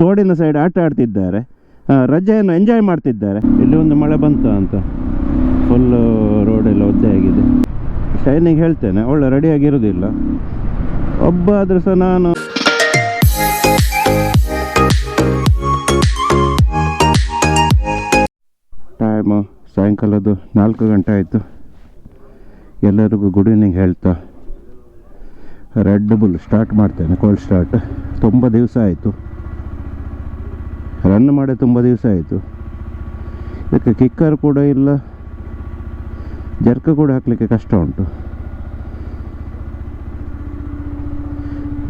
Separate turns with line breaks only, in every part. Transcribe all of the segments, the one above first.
ತೋಡಿನ side ಆಟ ಆಡ್ತಿದ್ದಾರೆ. ರಜೆಯನ್ನು ಎಂಜಾಯ್ ಮಾಡ್ತಿದ್ದಾರೆ. ಇಲ್ಲಿ ಒಂದು ಮಳೆ ಬಂತು ಅಂತ. ಫುಲ್ಲು ರೋಡೆಲ್ಲ ಒದ್ದೆ ಆಗಿದೆ. ಶೈನಿಗೆ ಹೇಳ್ತೇನೆ ಅವಳು ರೆಡಿಯಾಗಿರೋದಿಲ್ಲ ಒಬ್ಬ ಆದರೂ ಸಹ ನಾನು ಟೈಮು ಸಾಯಂಕಾಲದ್ದು ನಾಲ್ಕು ಗಂಟೆ ಆಯಿತು. ಎಲ್ಲರಿಗೂ ಗುಡ್ ಈವ್ನಿಂಗ್ ಹೇಳ್ತಾ. ರೆಡ್ ಬುಲ್ ಸ್ಟಾರ್ಟ್ ಮಾಡ್ತೇನೆ ಕೋಲ್ಡ್ ಸ್ಟಾರ್ಟ್ ತುಂಬ ದಿವಸ ಆಯಿತು. ರನ್ ಮಾಡಿ ತುಂಬ ದಿವಸ ಆಯಿತು. ಇದಕ್ಕೆ ಕಿಕ್ಕರ್ ಕೂಡ ಇಲ್ಲ. ಜರ್ಕ ಕೂಡ ಹಾಕಲಿಕ್ಕೆ ಕಷ್ಟ ಉಂಟು.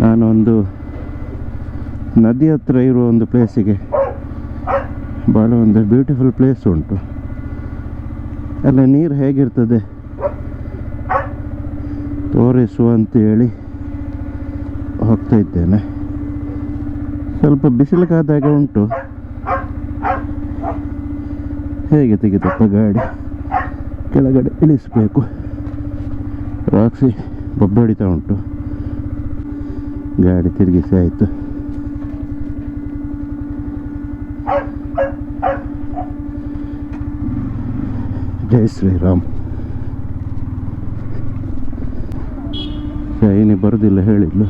ನಾನೊಂದು ನದಿ ಹತ್ರ ಇರುವ ಒಂದು ಪ್ಲೇಸಿಗೆ ಭಾಳ ಒಂದು ಬ್ಯೂಟಿಫುಲ್ ಪ್ಲೇಸ್ ಉಂಟು. ಅಲ್ಲ, ನೀರು ಹೇಗಿರ್ತದೆ? ತೋರಿಸುವ ಅಂತೇಳಿ ಹೋಗ್ತಾ ಇದ್ದೇನೆ. ಸ್ವಲ್ಪ ಬಿಸಿಲಿಗಾದಾಗ ಉಂಟು. ಹೇಗೆ ತೆಗೆದಪ್ಪ ಗಾಡಿ ಕೆಳಗಡೆ ಇಳಿಸಬೇಕು. ರಾಕ್ಸಿ ಬೊಬ್ಬೆ ಉಂಟು. ಗಾಡಿ ತಿರುಗಿಸಿ ಆಯಿತು. ಜೈ ಶ್ರೀರಾಮ್. ಶೈನಿ ಬರೋದಿಲ್ಲ ಹೇಳಿದ್ಲು.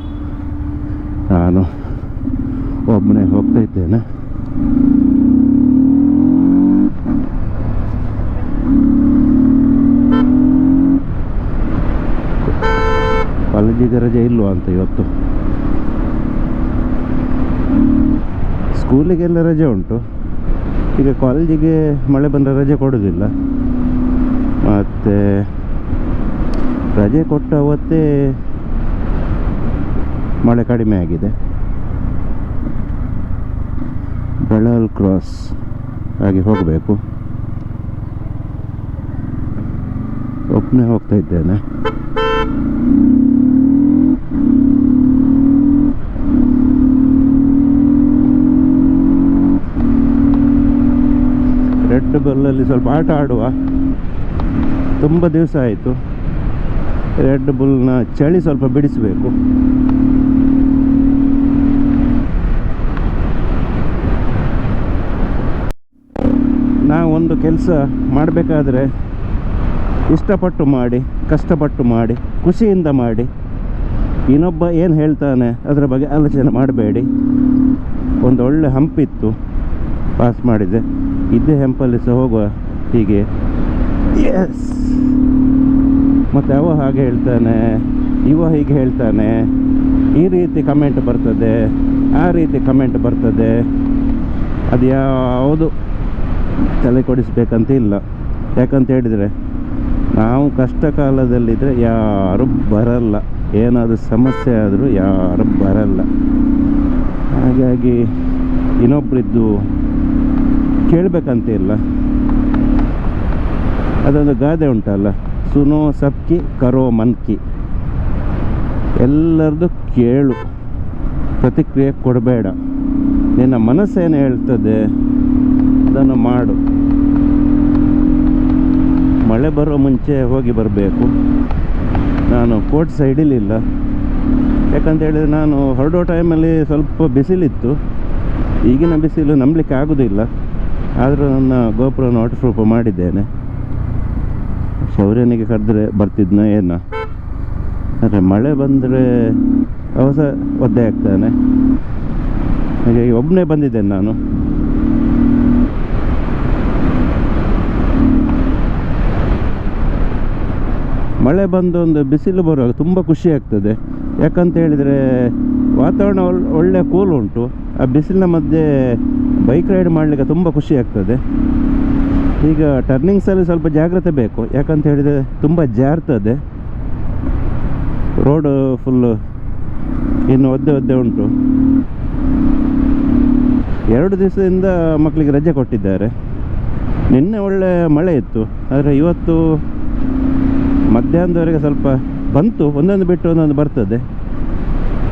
ನಾನು ಒಬ್ಬನೇ ಹೋಗ್ತಾ ಇದ್ದೇನೆ. ಕಾಲೇಜಿಗೆ ರಜೆ ಇಲ್ವಾ ಅಂತ ಇವತ್ತು? ಸ್ಕೂಲಿಗೆಲ್ಲ ರಜೆ ಉಂಟು. ಈಗ ಕಾಲೇಜಿಗೆ ಮಳೆ ಬಂದರೆ ರಜೆ ಕೊಡೋದಿಲ್ಲ. ಮತ್ತು ರಜೆ ಕೊಟ್ಟ ಅವತ್ತೇ ಮಳೆ ಕಡಿಮೆ ಆಗಿದೆ. ಬೆಳಲ್ ಕ್ರಾಸ್ ಹಾಗೆ ಹೋಗಬೇಕು. ಒಬ್ಬನೇ ಹೋಗ್ತಾ ಇದ್ದೇನೆ. ರೆಡ್ ಬಲ್ಲಲ್ಲಿ ಸ್ವಲ್ಪ ಆಟ ಆಡುವ. ತುಂಬ ದಿವಸ ಆಯಿತು. ರೆಡ್ ಬುಲ್ನ ಚಳಿ ಸ್ವಲ್ಪ ಬಿಡಿಸಬೇಕು. ನಾವು ಒಂದು ಕೆಲಸ ಮಾಡಬೇಕಾದ್ರೆ ಇಷ್ಟಪಟ್ಟು ಮಾಡಿ, ಕಷ್ಟಪಟ್ಟು ಮಾಡಿ, ಖುಷಿಯಿಂದ ಮಾಡಿ. ಇನ್ನೊಬ್ಬ ಏನು ಹೇಳ್ತಾನೆ ಅದರ ಬಗ್ಗೆ ಆಲೋಚನೆ ಮಾಡಬೇಡಿ. ಒಂದು ಒಳ್ಳೆ ಹಂಪಿತ್ತು. ಪಾಸ್ ಮಾಡಿದೆ. ಇದೇ ಹೆಂಪಲ್ಲಿ ಸಹ ಹೋಗುವ ಹೀಗೆ. ಎಸ್ ಮತ್ತು ಅವ ಹಾಗೆ ಹೇಳ್ತಾನೆ. ಇವ ಹೀಗೆ ಹೇಳ್ತಾನೆ. ಈ ರೀತಿ ಕಮೆಂಟ್ ಬರ್ತದೆ. ಆ ರೀತಿ ಕಮೆಂಟ್ ಬರ್ತದೆ. ಅದು ಯಾವುದು ತಲೆ ಕೊಡಿಸ್ಬೇಕಂತ ಇಲ್ಲ. ಯಾಕಂತ ಹೇಳಿದರೆ, ನಾವು ಕಷ್ಟ ಕಾಲದಲ್ಲಿದ್ದರೆ ಯಾರು ಬರಲ್ಲ. ಏನಾದರೂ ಸಮಸ್ಯೆ ಆದರೂ ಯಾರು ಬರಲ್ಲ. ಹಾಗಾಗಿ ಇನ್ನೊಬ್ಬರಿದ್ದು ಕೇಳಬೇಕಂತ ಇಲ್ಲ. ಅದೊಂದು ಗಾದೆ ಉಂಟಲ್ಲ. ಸುನೋ ಸಬ್ಕಿ ಕರೋ ಮನ್ಕಿ. ಎಲ್ಲರದ್ದು ಕೇಳು. ಪ್ರತಿಕ್ರಿಯೆ ಕೊಡಬೇಡ. ನಿನ್ನ ಮನಸ್ಸೇನು ಹೇಳ್ತದೆ ಅದನ್ನು ಮಾಡು. ಮಳೆ ಬರೋ ಮುಂಚೆ ಹೋಗಿ ಬರಬೇಕು. ನಾನು ಕೋರ್ಟ್ ಸೈಡಿಲಿಲ್ಲ ಯಾಕಂತ ಹೇಳಿದರೆ ನಾನು ಹೊರಡೋ ಟೈಮಲ್ಲಿ ಸ್ವಲ್ಪ ಬಿಸಿಲಿತ್ತು. ಈಗಿನ ಬಿಸಿಲು ನಂಬಲಿಕ್ಕೆ ಆಗೋದಿಲ್ಲ. ಆದರೂ ನನ್ನ ಗೋಪುರವನ್ನು ವಾಟರ್ ಪ್ರೂಫ್ ಮಾಡಿದ್ದೇನೆ. ಶೌರ್ಯನಿಗೆ ಕರೆದ್ರೆ ಬರ್ತಿದ್ನ ಏನೋ. ಆದರೆ ಮಳೆ ಬಂದರೆ ಅವಸ ಒದ್ದೆ ಆಗ್ತಾನೆ. ಹಾಗಾಗಿ ಒಬ್ಬನೇ ಬಂದಿದ್ದೇನೆ ನಾನು. ಮಳೆ ಬಂದು ಒಂದು ಬಿಸಿಲು ಬರುವಾಗ ತುಂಬ ಖುಷಿ ಆಗ್ತದೆ. ಯಾಕಂತ ಹೇಳಿದರೆ ವಾತಾವರಣ ಒಳ್- ಒಳ್ಳೆ ಕೂಲ್ ಉಂಟು. ಆ ಬಿಸಿಲಿನ ಮಧ್ಯೆ ಬೈಕ್ ರೈಡ್ ಮಾಡಲಿಕ್ಕೆ ತುಂಬ ಖುಷಿ ಆಗ್ತದೆ. ಈಗ ಟರ್ನಿಂಗ್ಸಲ್ಲಿ ಸ್ವಲ್ಪ ಜಾಗ್ರತೆ ಬೇಕು. ಯಾಕಂತ ಹೇಳಿದರೆ ತುಂಬ ಜಾರ್ತದೆ. ರೋಡು ಫುಲ್ಲು ಇನ್ನು ಒದ್ದೆ ಒದ್ದೆ ಉಂಟು. ಎರಡು ದಿವಸದಿಂದ ಮಕ್ಕಳಿಗೆ ರಜೆ ಕೊಟ್ಟಿದ್ದಾರೆ. ನಿನ್ನೆ ಒಳ್ಳೆ ಮಳೆ ಇತ್ತು. ಆದರೆ ಇವತ್ತು ಮಧ್ಯಾಹ್ನದವರೆಗೆ ಸ್ವಲ್ಪ ಬಂತು. ಒಂದೊಂದು ಬಿಟ್ಟು ಒಂದೊಂದು ಬರ್ತದೆ.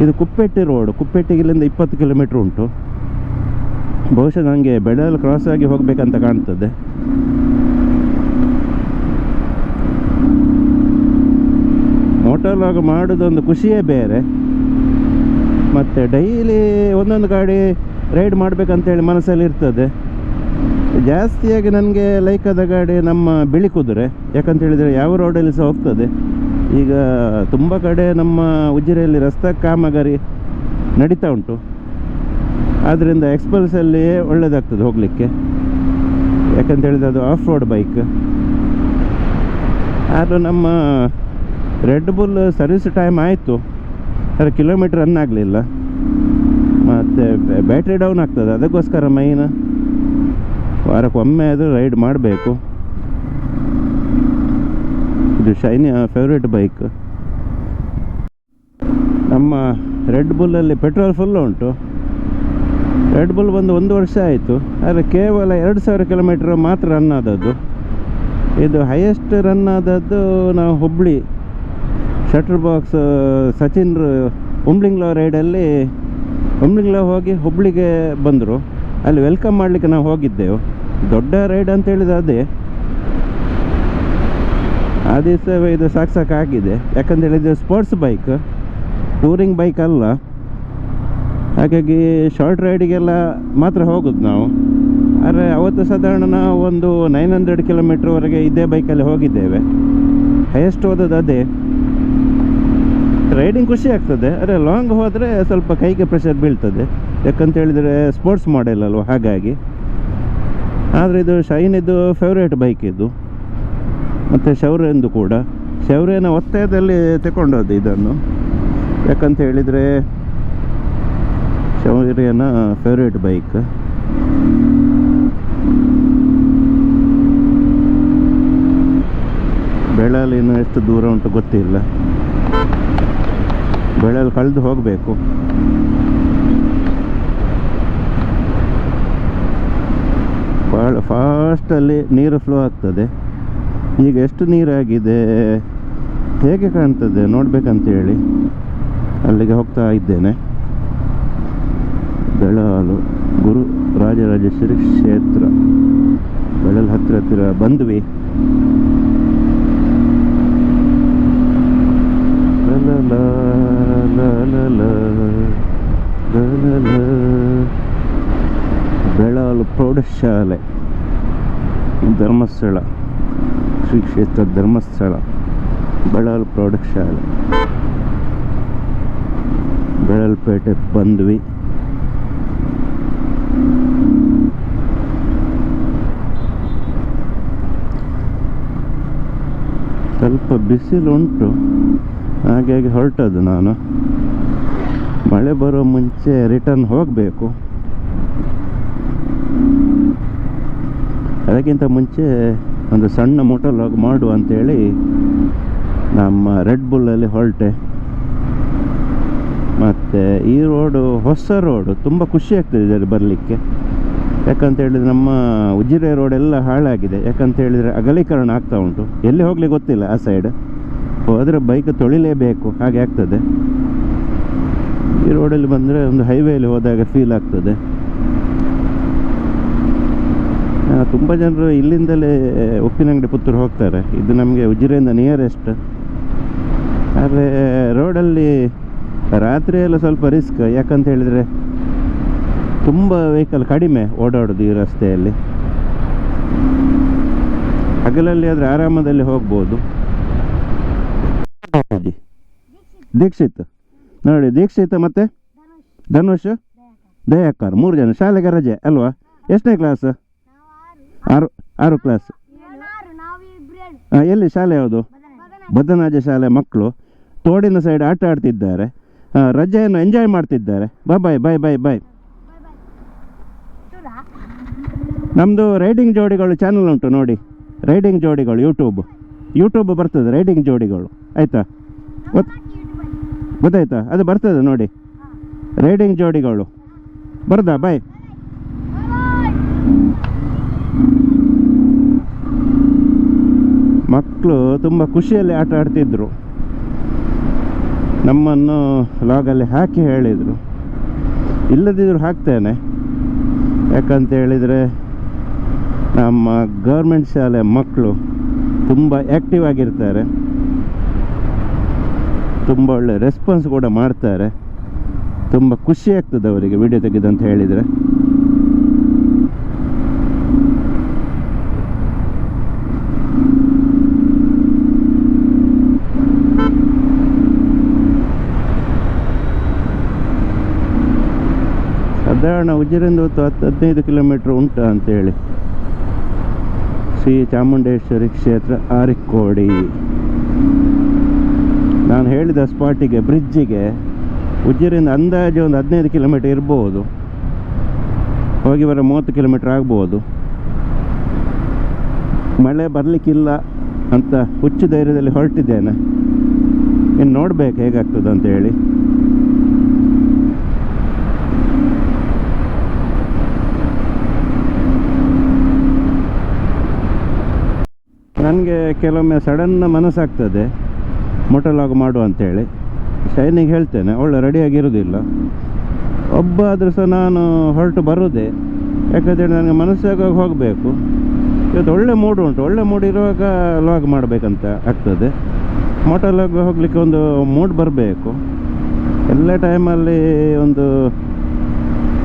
ಇದು ಕುಪ್ಪೆಟ್ಟಿ ರೋಡ್ ಕುಪ್ಪೆಟ್ಟಿಗೆ ಇಲ್ಲಿಂದ ಇಪ್ಪತ್ತು ಕಿಲೋಮೀಟ್ರ್ ಉಂಟು. ಬಹುಶಃ ನನಗೆ ಬೆಡಲ್ ಕ್ರಾಸ್ ಆಗಿ ಹೋಗಬೇಕಂತ ಕಾಣ್ತದೆ. ಮೋಟರ್ ಮಾಡೋದೊಂದು ಖುಷಿಯೇ ಬೇರೆ. ಮತ್ತು ಡೈಲಿ ಒಂದೊಂದು ಗಾಡಿ ರೈಡ್ ಮಾಡಬೇಕಂತೇಳಿ ಮನಸ್ಸಲ್ಲಿ ಇರ್ತದೆ. ಜಾಸ್ತಿಯಾಗಿ ನನಗೆ ಲೈಕ್ ಆದ ಗಾಡಿ ನಮ್ಮ ಬಿಳಿ ಕುದುರೆ. ಯಾಕಂತ ಹೇಳಿದರೆ ಯಾವ ರೋಡಲ್ಲಿ ಸಹ ಹೋಗ್ತದೆ. ಈಗ ತುಂಬ ಕಡೆ ನಮ್ಮ ಉಜಿರೆಯಲ್ಲಿ ರಸ್ತೆ ಕಾಮಗಾರಿ ನಡೀತಾ ಉಂಟು. ಆದ್ದರಿಂದ ಎಕ್ಸ್ಪಲ್ಸಲ್ಲಿ ಒಳ್ಳೆಯದಾಗ್ತದೆ ಹೋಗಲಿಕ್ಕೆ. ಯಾಕಂತ ಹೇಳಿದ್ರೆ ಅದು ಆಫ್ ರೋಡ್ ಬೈಕ್ ಆದರೂ ನಮ್ಮ ರೆಡ್ ಬುಲ್ ಸರ್ವಿಸ್ ಟೈಮ್ ಆಯಿತು. ಆದರೆ ಕಿಲೋಮೀಟ್ರ್ ರನ್ ಆಗಲಿಲ್ಲ. ಮತ್ತು ಬ್ಯಾಟ್ರಿ ಡೌನ್ ಆಗ್ತದೆ. ಅದಕ್ಕೋಸ್ಕರ ಮೈನ್ ವಾರಕ್ಕೊಮ್ಮೆ ಅದು ರೈಡ್ ಮಾಡಬೇಕು. ಇದು ಶೈನಿ ಫೇವ್ರೇಟ್ ಬೈಕ್ ನಮ್ಮ ರೆಡ್ ಬುಲ್ಲಲ್ಲಿ ಪೆಟ್ರೋಲ್ ಫುಲ್ ಉಂಟು. ರೆಡ್ ಬುಲ್ ಬಂದು ಒಂದು ವರ್ಷ ಆಯಿತು. ಆದರೆ ಕೇವಲ ಎರಡು ಸಾವಿರ ಕಿಲೋಮೀಟ್ರ್ ಮಾತ್ರ ರನ್ ಆದದ್ದು. ಇದು ಹೈಯೆಸ್ಟ್ ರನ್ ಆದದ್ದು ನಾವು ಹುಬ್ಳಿ ಶಟರ್ ಬಾಕ್ಸ್ ಸಚಿನ್ ಉಂಬ್ಲಿಂಗ್ಲೋ ರೈಡಲ್ಲಿ ಉಂಬ್ಲಿಂಗ್ಲೋ ಹೋಗಿ ಹುಬ್ಳಿಗೆ ಬಂದರು. ಅಲ್ಲಿ ವೆಲ್ಕಮ್ ಮಾಡಲಿಕ್ಕೆ ನಾವು ಹೋಗಿದ್ದೆವು. ದೊಡ್ಡ ರೈಡ್ ಅಂತ ಹೇಳಿದ ಅದೇ. ಆ ದಿವಸ ಇದು ಸಾಕು ಸಾಕಾಗಿದೆ ಯಾಕಂತ ಸ್ಪೋರ್ಟ್ಸ್ ಬೈಕ್ ಟೂರಿಂಗ್ ಬೈಕ್ ಅಲ್ಲ. ಹಾಗಾಗಿ ಶಾರ್ಟ್ ರೈಡಿಗೆಲ್ಲ ಮಾತ್ರ ಹೋಗೋದು ನಾವು. ಆದರೆ ಅವತ್ತು ಸಾಧಾರಣ ನಾವು ಒಂದು ನೈನ್ ಹಂಡ್ರೆಡ್ ಕಿಲೋಮೀಟ್ರ್ವರೆಗೆ ಇದೇ ಬೈಕಲ್ಲಿ ಹೋಗಿದ್ದೇವೆ. ಹೈಯೆಸ್ಟ್ ಹೋದದ್ದು ಅದೇ. ರೈಡಿಂಗ್ ಖುಷಿ ಆಗ್ತದೆ, ಆದರೆ ಲಾಂಗ್ ಹೋದರೆ ಸ್ವಲ್ಪ ಕೈಗೆ ಪ್ರೆಷರ್ ಬೀಳ್ತದೆ. ಯಾಕಂತ ಹೇಳಿದರೆ ಸ್ಪೋರ್ಟ್ಸ್ ಮಾಡೆಲ್ ಅಲ್ವ, ಹಾಗಾಗಿ. ಆದರೆ ಇದು ಶೈನಿದ್ದು ಫೇವ್ರೇಟ್ ಬೈಕ್ ಇದು. ಮತ್ತು ಶೌರ್ಯಂದು ಕೂಡ. ಶೌರ್ಯನ ಒತ್ತಾಯದಲ್ಲಿ ತಗೊಂಡೋದು ಇದನ್ನು. ಯಾಕಂತ ಹೇಳಿದರೆ ಶೌರ್ಯನ ಫೇವ್ರೇಟ್ ಬೈಕ್ ಬೆಳಲ್ಲಿ ಇನ್ನು ಎಷ್ಟು ದೂರ ಉಂಟು ಗೊತ್ತಿಲ್ಲ. ಬೆಳಲ್ಲಿ ಕಳೆದು ಹೋಗಬೇಕು. ಭಾಳ ಫಾಸ್ಟಲ್ಲಿ ನೀರು ಫ್ಲೋ ಆಗ್ತದೆ. ಈಗ ಎಷ್ಟು ನೀರಾಗಿದೆ? ಹೇಗೆ ಕಾಣ್ತದೆ? ನೋಡಬೇಕಂತೇಳಿ ಅಲ್ಲಿಗೆ ಹೋಗ್ತಾ ಇದ್ದೇನೆ. ಬೆಳಾಲು ಗುರು ರಾಜರಾಜೇಶ್ವರಿ ಕ್ಷೇತ್ರ ಬೆಳಲ್ ಹತ್ತಿರ ಹತ್ತಿರ ಬಂದ್ವಿ. ಬೆಳಲು ಪ್ರೌಢಶಾಲೆ, ಧರ್ಮಸ್ಥಳ ಶ್ರೀ ಕ್ಷೇತ್ರ ಧರ್ಮಸ್ಥಳ ಬೆಳಾಲು ಪ್ರೌಢಶಾಲೆ. ಬೆಳಲ್ಪೇಟೆ ಬಂದ್ವಿ. ಸ್ವಲ್ಪ ಬಿಸಿಲುಂಟು, ಹಾಗಾಗಿ ಹೊರಟದ್ದು ನಾನು. ಮಳೆ ಬರೋ ಮುಂಚೆ ರಿಟರ್ನ್ ಹೋಗಬೇಕು. ಅದಕ್ಕಿಂತ ಮುಂಚೆ ಒಂದು ಸಣ್ಣ ಮೋಟರ್ ಲಾಗ್ ಮಾಡು ಅಂತೇಳಿ ನಮ್ಮ ರೆಡ್ ಬುಲ್ಲಲ್ಲಿ ಹೊರಟೆ. ಮತ್ತು ಈ ರೋಡು ಹೊಸ ರೋಡು ತುಂಬ ಖುಷಿ ಆಗ್ತದೆ ಇದರಲ್ಲಿ ಬರಲಿಕ್ಕೆ. ಯಾಕಂತ ಹೇಳಿದ್ರೆ ನಮ್ಮ ಉಜಿರೆ ರೋಡ್ ಎಲ್ಲ ಹಾಳಾಗಿದೆ. ಯಾಕಂತ ಹೇಳಿದ್ರೆ ಅಗಲೀಕರಣ ಆಗ್ತಾ ಉಂಟು. ಎಲ್ಲಿ ಹೋಗ್ಲಿಕ್ಕೆ ಗೊತ್ತಿಲ್ಲ ಆ ಸೈಡ್ ಹೋದರೆ ಬೈಕ್ ತೊಳಿಲೇಬೇಕು, ಹಾಗೆ ಆಗ್ತದೆ. ಈ ರೋಡಲ್ಲಿ ಬಂದರೆ ಒಂದು ಹೈವೇಲಿ ಹೋದಾಗ ಫೀಲ್ ಆಗ್ತದೆ. ತುಂಬ ಜನರು ಇಲ್ಲಿಂದಲೇ ಉಪ್ಪಿನಂಗಡಿ ಪುತ್ತೂರು ಹೋಗ್ತಾರೆ. ಇದು ನಮಗೆ ಉಜಿರೆಯಿಂದ ನಿಯರೆಸ್ಟ್ ಆದರೆ ರೋಡಲ್ಲಿ ರಾತ್ರಿಯೆಲ್ಲ ಸ್ವಲ್ಪ ರಿಸ್ಕ್ ಯಾಕಂತ ಹೇಳಿದರೆ ತುಂಬ ವೆಹಿಕಲ್ ಕಡಿಮೆ ಓಡಾಡೋದು ಈ ರಸ್ತೆಯಲ್ಲಿ. ಹಗಲಲ್ಲಿ ಆದರೆ ಆರಾಮದಲ್ಲಿ ಹೋಗ್ಬೋದು. ದೀಕ್ಷಿತ್, ನೋಡಿ ದೀಕ್ಷಿತ್ ಮತ್ತೆ? ಧನುಷ್? ದಯಾಕರ್, ಮೂರು ಜನ, ಶಾಲೆಗೆ ರಜೆ ಅಲ್ವಾ? ಎಷ್ಟನೇ ಕ್ಲಾಸ್ ಆರು ಆರು ಕ್ಲಾಸ್ ಎಲ್ಲಿ ಶಾಲೆ ಯಾವುದು? ಬದನಾಜ ಶಾಲೆ ಮಕ್ಕಳು. ತೋಡಿನ ಸೈಡ್ ಆಟ ಆಡ್ತಿದ್ದಾರೆ. ರಜೆಯನ್ನು ಎಂಜಾಯ್ ಮಾಡ್ತಿದ್ದಾರೆ. ಬಾಯ್ ಬಾಯ್ ಬಾಯ್ ಬಾಯ್ ಬಾಯ್ ನಮ್ಮದು ರೈಡಿಂಗ್ ಜೋಡಿಗಳು ಚಾನಲ್ ಉಂಟು ನೋಡಿ. ರೈಡಿಂಗ್ ಜೋಡಿಗಳು ಯೂಟ್ಯೂಬ್ ಯೂಟ್ಯೂಬ್ ಬರ್ತದೆ ರೈಡಿಂಗ್ ಜೋಡಿಗಳು. ಆಯಿತಾ? ಗೊತ್ತಾಯ್ತಾ? ಅದು ಬರ್ತದೆ ನೋಡಿ. ರೈಡಿಂಗ್ ಜೋಡಿಗಳು. ಬರ್ದಾ? ಬಾಯ್ ಮಕ್ಕಳು ತುಂಬ ಖುಷಿಯಲ್ಲಿ ಆಟ ಆಡ್ತಿದ್ರು. ನಮ್ಮನ್ನು ಲಾಗಲ್ಲಿ ಹಾಕಿ ಹೇಳಿದರು. ಇಲ್ಲದಿದ್ರು ಹಾಕ್ತೇನೆ. ಯಾಕಂತ ಹೇಳಿದರೆ ನಮ್ಮ ಗೌರ್ಮೆಂಟ್ ಶಾಲೆ ಮಕ್ಕಳು ತುಂಬ ಆ್ಯಕ್ಟಿವ್ ಆಗಿರ್ತಾರೆ. ತುಂಬ ಒಳ್ಳೆ ರೆಸ್ಪಾನ್ಸ್ ಕೂಡ ಮಾಡ್ತಾರೆ. ತುಂಬ ಖುಷಿ ಆಗ್ತದೆ ಅವರಿಗೆ ವಿಡಿಯೋ ತೆಗೆದಂತ ಹೇಳಿದರೆ. ಸಾಧಾರಣ ಉಜಿರಿಂದ ಹೊತ್ತು ಹತ್ತು ಹದಿನೈದು ಕಿಲೋಮೀಟ್ರ್ ಉಂಟಾ ಅಂತೇಳಿ. ಶ್ರೀ ಚಾಮುಂಡೇಶ್ವರಿ ಕ್ಷೇತ್ರ ಆರಿಕೋಡಿ ನಾನು ಹೇಳಿದ ಸ್ಪಾಟಿಗೆ, ಬ್ರಿಡ್ಜಿಗೆ ಉಜ್ಜಿರಿಂದ ಅಂದಾಜು ಒಂದು ಹದಿನೈದು ಕಿಲೋಮೀಟ್ರ್ ಇರ್ಬೋದು. ಹೋಗಿ ಬರೋ ಮೂವತ್ತು ಕಿಲೋಮೀಟ್ರ್ ಆಗ್ಬೋದು. ಮಳೆ ಬರಲಿಕ್ಕಿಲ್ಲ ಅಂತ ಹುಚ್ಚು ಧೈರ್ಯದಲ್ಲಿ ಹೊರಟಿದ್ದೇನೆ. ಇನ್ನು ನೋಡ್ಬೇಕು ಹೇಗಾಗ್ತದೆ ಅಂತ ನನಗೆ ಕೆಲವೊಮ್ಮೆ ಸಡನ್ ಮನಸ್ಸಾಗ್ತದೆ ಮೊಟಲಾಗ್ ಮಾಡು ಅಂತೇಳಿ. ಶೈನಿಗೆ ಹೇಳ್ತೇನೆ, ಒಳ್ಳೆ ರೆಡಿಯಾಗಿರೋದಿಲ್ಲ ಒಬ್ಬ ಆದರೂ ಸಹ ನಾನು ಹೊರಟು ಬರೋದೇ ಯಾಕಂತೇಳಿ ನನಗೆ ಮನಸ್ಸಾಗ ಹೋಗಬೇಕು. ಇವತ್ತು ಒಳ್ಳೆ ಮೂಡ್ ಉಂಟು, ಒಳ್ಳೆ ಮೂಡ್ ಇರುವಾಗ ಲಾಗ್ ಮಾಡಬೇಕಂತ ಆಗ್ತದೆ. ಮೊಟಲಾಗ್ ಹೋಗಲಿಕ್ಕೆ ಒಂದು ಮೂಡ್ ಬರಬೇಕು. ಎಲ್ಲ ಟೈಮಲ್ಲಿ ಒಂದು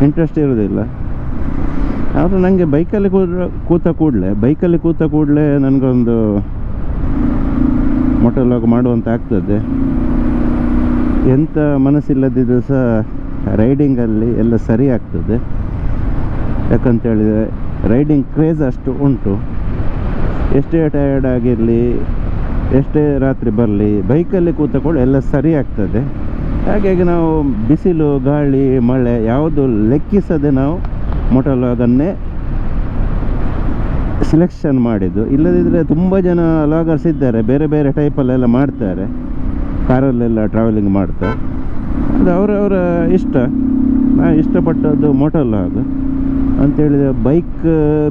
ಇಂಟ್ರೆಸ್ಟ್ ಇರೋದಿಲ್ಲ ಆದರೆ ನನಗೆ ಬೈಕಲ್ಲಿ ಕೂತ ಕೂತ ಕೂಡಲೇ, ಬೈಕಲ್ಲಿ ಕೂತ ಕೂಡಲೇ ನನಗೊಂದು ಮೊಟಲಾಗ್ ಮಾಡುವಂತ ಆಗ್ತದೆ. ಎಂಥ ಮನಸ್ಸಿಲ್ಲದಿದ್ದರೂ ಸಹ ರೈಡಿಂಗಲ್ಲಿ ಎಲ್ಲ ಸರಿ ಆಗ್ತದೆ. ಯಾಕಂತೇಳಿದರೆ ರೈಡಿಂಗ್ ಕ್ರೇಜ್ ಅಷ್ಟು ಉಂಟು. ಎಷ್ಟೇ ಟಯರ್ಡ್ ಆಗಿರಲಿ, ಎಷ್ಟೇ ರಾತ್ರಿ ಬರಲಿ, ಬೈಕಲ್ಲಿ ಕೂತಕೊಂಡು ಎಲ್ಲ ಸರಿ ಆಗ್ತದೆ. ಹಾಗಾಗಿ ನಾವು ಬಿಸಿಲು, ಗಾಳಿ, ಮಳೆ ಯಾವುದು ಲೆಕ್ಕಿಸದೆ ನಾವು ಮೊಟಲಾಗನ್ನೇ ಸಿಲೆಕ್ಷನ್ ಮಾಡಿದ್ದು. ಇಲ್ಲದಿದ್ದರೆ ತುಂಬ ಜನ ಲಾಗರ್ಸ್ ಇದ್ದಾರೆ. ಬೇರೆ ಬೇರೆ ಟೈಪಲ್ಲೆಲ್ಲ ಮಾಡ್ತಾರೆ. ಕಾರಲ್ಲೆಲ್ಲ ಟ್ರಾವೆಲಿಂಗ್ ಮಾಡ್ತಾರೆ ಅದು ಅವರವರ ಇಷ್ಟ. ನಾ ಇಷ್ಟಪಟ್ಟದ್ದು ಮೋಟೋಲಾಗ್ ಅಂತೇಳಿದರೆ ಬೈಕ್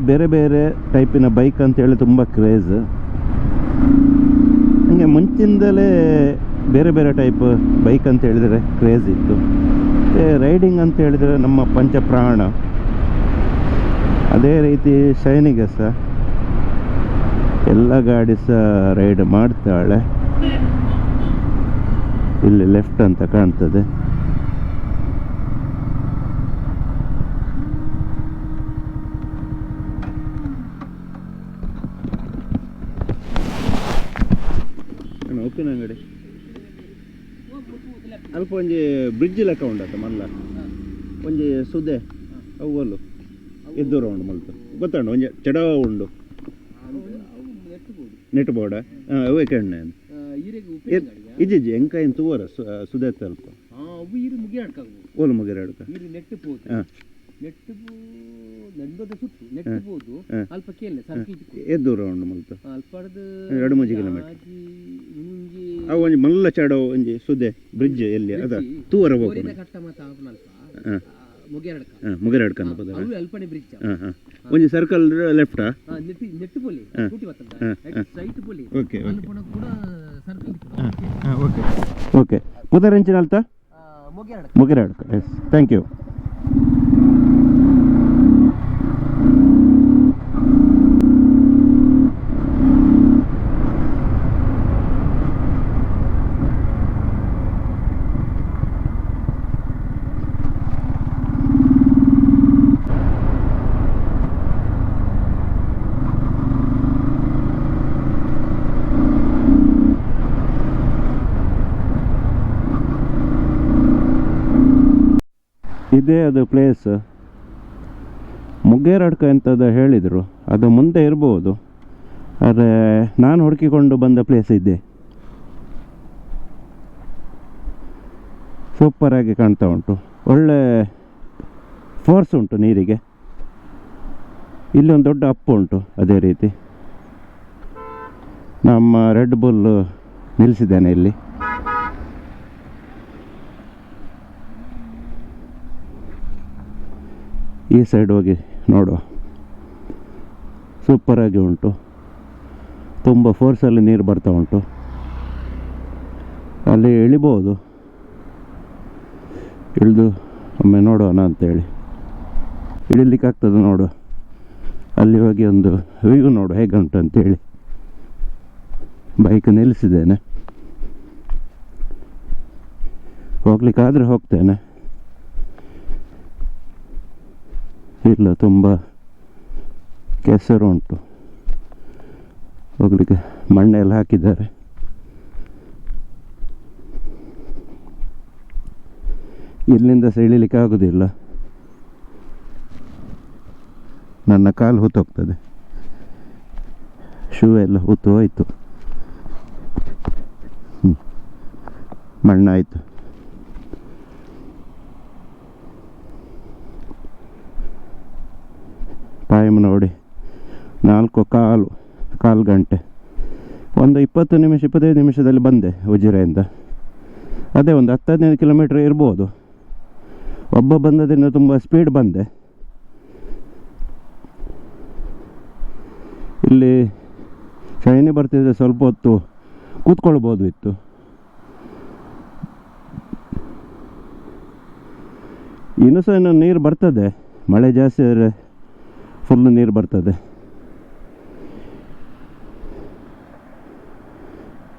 ಬೇರೆ ಬೇರೆ ಟೈಪಿನ ಬೈಕ್ ಅಂತೇಳಿ ತುಂಬ ಕ್ರೇಜ್ ಹಂಗೆ ಮುಂಚಿಂದಲೇ ಬೇರೆ ಬೇರೆ ಟೈಪ್ ಬೈಕ್ ಅಂತ ಹೇಳಿದರೆ ಕ್ರೇಜ್ ಇತ್ತು. ರೈಡಿಂಗ್ ಅಂತ ಹೇಳಿದರೆ ನಮ್ಮ ಪಂಚಪ್ರಾಣ. ಅದೇ ರೀತಿ ಶೈನಿಗೆ ಸಹ ಎಲ್ಲ ಗಾಡಿ ಸಹ ರೈಡ್ ಮಾಡ್ತಾಳೆ. ಇಲ್ಲಿ ಲೆಫ್ಟ್ ಅಂತ ಕಾಣ್ತದೆ. ಉಪ್ಪಿನ ಅಂಗಡಿ. ಅಲ್ಪ ಒಂಜಿ ಬ್ರಿಡ್ಜ್ ಲೆಕ್ಕ ಉಂಡತ ಮಲ್ಲ? ಒಂಜಿ ಸುದೆ ಅವ್ವಲು ಎದ್ದು ರೌಂಡ್ ಮಲ್ತು. ಗೊತ್ತುಂಡು ಒಂಜಿ ಚಡ ಉಂಡು. ನೆಟ್ ಬೋಡ ವೇಕಣ್ಣೆ ಇಜ್ಜಿ ಇಜ್ಜಿ ಎಂಕಾಯಿನ ತೂವರ ಸುದೆ
ಅಲ್ಪ.
ಓಲು ಮುಗಿರ
ಅಡ್ಕ
ಎದ್ದು ರೌಂಡ್ ಮಲ್ತು. ಎರಡು ಮೂಜಿ ಕಿಲೋಮೀಟರ್. ಅವು ಒಂಜಿ ಮಲ್ಲ ಚಡವ ಒಂಜಿ ಸುದೆ ಬ್ರಿಡ್ಜ್ ಎಲ್ಲಿ ಅದ ತೂವರ
ಕೋರಿದ
ಹೋಗೋಣ
ಕಟ್ಟ ಮಾತ ಆಪನಲ್ಪ
ಹಾಂ
ಮುಗಿ ಆಡ್ಕ
ಹಾಂ ಮುಗಿರ ಹಿಡ್ಕೊಂಡು ಪದ
ಅಲ್ಪನೆ ಬ್ರಿಡ್ಜ್
ಒಂಜಿ ಸರ್ಕಲ್ ಲೆಫ್ಟ್
ನೆಟ್ ಪೋಲಿ
ಹ.
ಪೋಲಿ.
ಓಕೆ ಓಕೆ
ಕೂಡ ಸರ್ಕಲ್
ಓಕೆ ಓಕೆ ಪುದರೆಂಚಿನ ಅಲ್ತಾ
ಮುಗಿ ಆಡ್ಕ
ಎಸ್ ಥ್ಯಾಂಕ್ ಯು ಇದೇ ಅದು ಪ್ಲೇಸ್ ಮುಗ್ಗೇರಡ್ಕ ಅಂತದ ಹೇಳಿದರು. ಅದು ಮುಂದೆ ಇರ್ಬೋದು. ಆದರೆ ನಾನು ಹುಡುಕಿಕೊಂಡು ಬಂದ ಪ್ಲೇಸ್ ಇದೆ ಸೂಪರಾಗಿ ಕಾಣ್ತಾ ಉಂಟು. ಒಳ್ಳೆ ಫೋರ್ಸ್ ಉಂಟು ನೀರಿಗೆ. ಇಲ್ಲೊಂದು ದೊಡ್ಡ ಅಪ್ಪು ಉಂಟು ಅದೇ ರೀತಿ. ನಮ್ಮ ರೆಡ್ ಬುಲ್ ನಿಲ್ಲಿಸಿದ್ದೇನೆ ಇಲ್ಲಿ. ಈ ಸೈಡ್ ಹೋಗಿ ನೋಡುವ ಸೂಪರಾಗಿ ಉಂಟು. ತುಂಬ ಫೋರ್ಸಲ್ಲಿ ನೀರು ಬರ್ತಾ ಉಂಟು. ಅಲ್ಲಿ ಇಳಿಬೋದು. ಇಳಿದು ಒಮ್ಮೆ ನೋಡೋಣ ಅಂತೇಳಿ. ಇಳಿಲಿಕ್ಕಾಗ್ತದೆ ನೋಡು. ಅಲ್ಲಿ ಹೋಗಿ ಒಂದು ವ್ಯೂ ನೋಡು ಹೇಗೆ ಉಂಟು ಅಂತೇಳಿ. ಬೈಕ್ ನಿಲ್ಲಿಸಿದ್ದೇನೆ. ಹೋಗ್ಲಿಕ್ಕಾದರೆ ಹೋಗ್ತೇನೆ. ಇಲ್ಲ, ತುಂಬ ಕೆಸರು ಉಂಟು. ಹೋಗ್ಲಿಕ್ಕೆ ಮಣ್ಣೆಲ್ಲ ಹಾಕಿದ್ದಾರೆ. ಇಲ್ಲಿಂದ ಸಹ ಇಳಿಲಿಕ್ಕೆ ಆಗೋದಿಲ್ಲ. ನನ್ನ ಕಾಲು ಹೂತೋಗ್ತದೆ ಶೂ ಎಲ್ಲ ಹೂತು ಹೋಯ್ತು. ಹ್ಞೂ ಮಣ್ಣಾಯಿತು. ಟೈಮ್ ನೋಡಿ. ನಾಲ್ಕು ಕಾಲು ಕಾಲು ಗಂಟೆ. ಒಂದು ಇಪ್ಪತ್ತು ನಿಮಿಷ, ಇಪ್ಪತ್ತೈದು ನಿಮಿಷದಲ್ಲಿ ಬಂದೆ ಉಜಿರೆಯಿಂದ. ಅದೇ ಒಂದು ಹತ್ತು ಹದಿನೈದು ಕಿಲೋಮೀಟ್ರ್ ಇರ್ಬೋದು. ಒಬ್ಬ ಬಂದದಿಂದ ತುಂಬ ಸ್ಪೀಡ್ ಬಂದೆ. ಇಲ್ಲಿ ಶೈನಿ ಬರ್ತಿದ್ರೆ ಸ್ವಲ್ಪ ಹೊತ್ತು ಕೂತ್ಕೊಳ್ಬೋದು ಇತ್ತು. ಇನ್ನೂ ಸಹ ಇನ್ನು ನೀರು ಬರ್ತದೆ. ಮಳೆ ಜಾಸ್ತಿ ಆದರೆ ಫುಲ್ ನೀರು ಬರ್ತದೆ.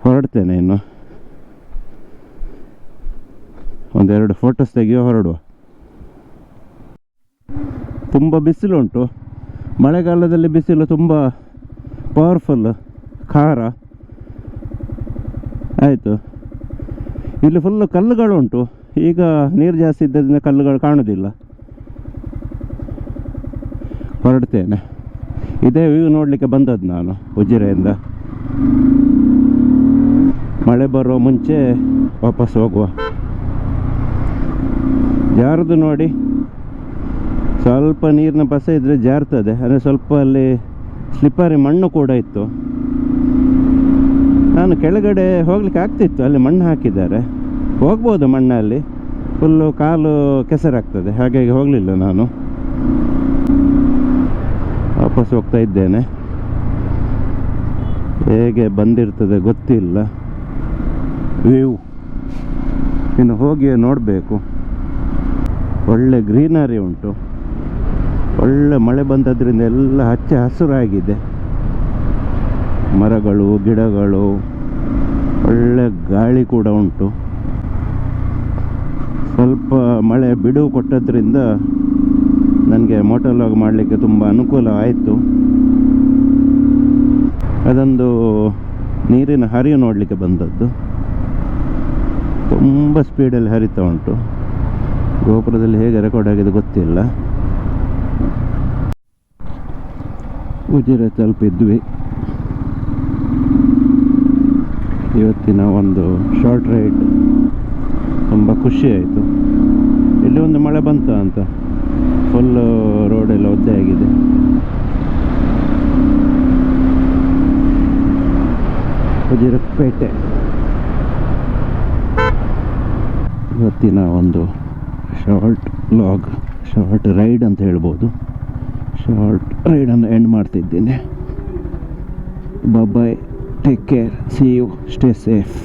ಹೊರಡ್ತೇನೆ ಇನ್ನು. ಒಂದೆರಡು ಫೋಟೋಸ್ ತೆಗೆಯೋ ಹೊರಡುವ. ತುಂಬ ಬಿಸಿಲುಂಟು. ಮಳೆಗಾಲದಲ್ಲಿ ಬಿಸಿಲು ತುಂಬ ಪವರ್ಫುಲ್ ಖಾರ. ಆಯಿತು. ಇಲ್ಲಿ ಫುಲ್ಲು ಕಲ್ಲುಗಳುಂಟು. ಈಗ ನೀರು ಜಾಸ್ತಿ ಇದ್ದರಿಂದ ಕಲ್ಲುಗಳು ಕಾಣೋದಿಲ್ಲ. ಹೊರಡ್ತೇನೆ. ಇದೇ ವ್ಯೂ ನೋಡಲಿಕ್ಕೆ ಬಂದದ್ದು ನಾನು ಉಜಿರೆಯಿಂದ. ಮಳೆ ಬರುವ ಮುಂಚೆ ವಾಪಸ್ ಹೋಗುವ. ಜಾರದು ನೋಡಿ. ಸ್ವಲ್ಪ ನೀರಿನ ಪಸ ಇದ್ದರೆ ಜಾರ್ತದೆ, ಅಂದರೆ ಸ್ವಲ್ಪ ಅಲ್ಲಿ ಸ್ಲಿಪ್ಪರಿ ಮಣ್ಣು ಕೂಡ ಇತ್ತು. ನಾನು ಕೆಳಗಡೆ ಹೋಗ್ಲಿಕ್ಕೆ ಆಗ್ತಿತ್ತು, ಅಲ್ಲಿ ಮಣ್ಣು ಹಾಕಿದ್ದಾರೆ. ಹೋಗ್ಬೋದು ಮಣ್ಣಲ್ಲಿ. ಫುಲ್ಲು ಕಾಲು ಕೆಸರಾಗ್ತದೆ, ಹಾಗಾಗಿ ಹೋಗಲಿಲ್ಲ ನಾನು. ವಾಪಸ್ ಹೋಗ್ತಾ ಇದ್ದೇನೆ. ಹೇಗೆ ಬಂದಿರ್ತದೆ ಗೊತ್ತಿಲ್ಲ. ವ್ಯೂ. ಇನ್ನು ಹೋಗಿ ನೋಡಬೇಕು. ಒಳ್ಳೆ ಗ್ರೀನರಿ ಉಂಟು. ಒಳ್ಳೆ ಮಳೆ ಬಂದದ್ರಿಂದ ಎಲ್ಲ ಹಚ್ಚ ಹಸಿರಾಗಿದೆ. ಮರಗಳು ಗಿಡಗಳು ಒಳ್ಳೆ ಗಾಳಿ ಕೂಡ ಉಂಟು. ಸ್ವಲ್ಪ ಮಳೆ ಬಿಡುವು ಕೊಟ್ಟದ್ರಿಂದ ನನಗೆ ಮೋಟರ್ ಲಾಗ್ ಮಾಡಲಿಕ್ಕೆ ತುಂಬ ಅನುಕೂಲ ಆಯಿತು. ಅದೊಂದು ನೀರಿನ ಹರಿವು ನೋಡಲಿಕ್ಕೆ ಬಂದದ್ದು. ತುಂಬ ಸ್ಪೀಡಲ್ಲಿ ಹರಿತಾ ಉಂಟು. ಗೋಪುರದಲ್ಲಿ ಹೇಗೆ ರೆಕಾರ್ಡ್ ಆಗಿದೆ ಗೊತ್ತಿಲ್ಲ. ಉಜಿರೆ ತಲುಪಿದ್ವಿ. ಇವತ್ತಿನ ಒಂದು ಶಾರ್ಟ್ ರೈಡ್ ತುಂಬ ಖುಷಿ ಆಯಿತು. ಇಲ್ಲಿ ಒಂದು ಮಳೆ ಬಂತ ಅಂತ? ಫುಲ್ಲು ರೋಡೆಲ್ಲ ಒದ್ದೆ ಆಗಿದೆ. ಉಜಿರೆ ಪೇಟೆ ಇವತ್ತಿನ ಒಂದು ಶಾರ್ಟ್ ಲಾಗ್ ಶಾರ್ಟ್ ರೈಡ್ ಅಂತ ಹೇಳ್ಬೋದು. ಶಾರ್ಟ್ ರೈಡನ್ನು ಎಂಡ್ ಮಾಡ್ತಿದ್ದೇನೆ. Bye take care see you stay safe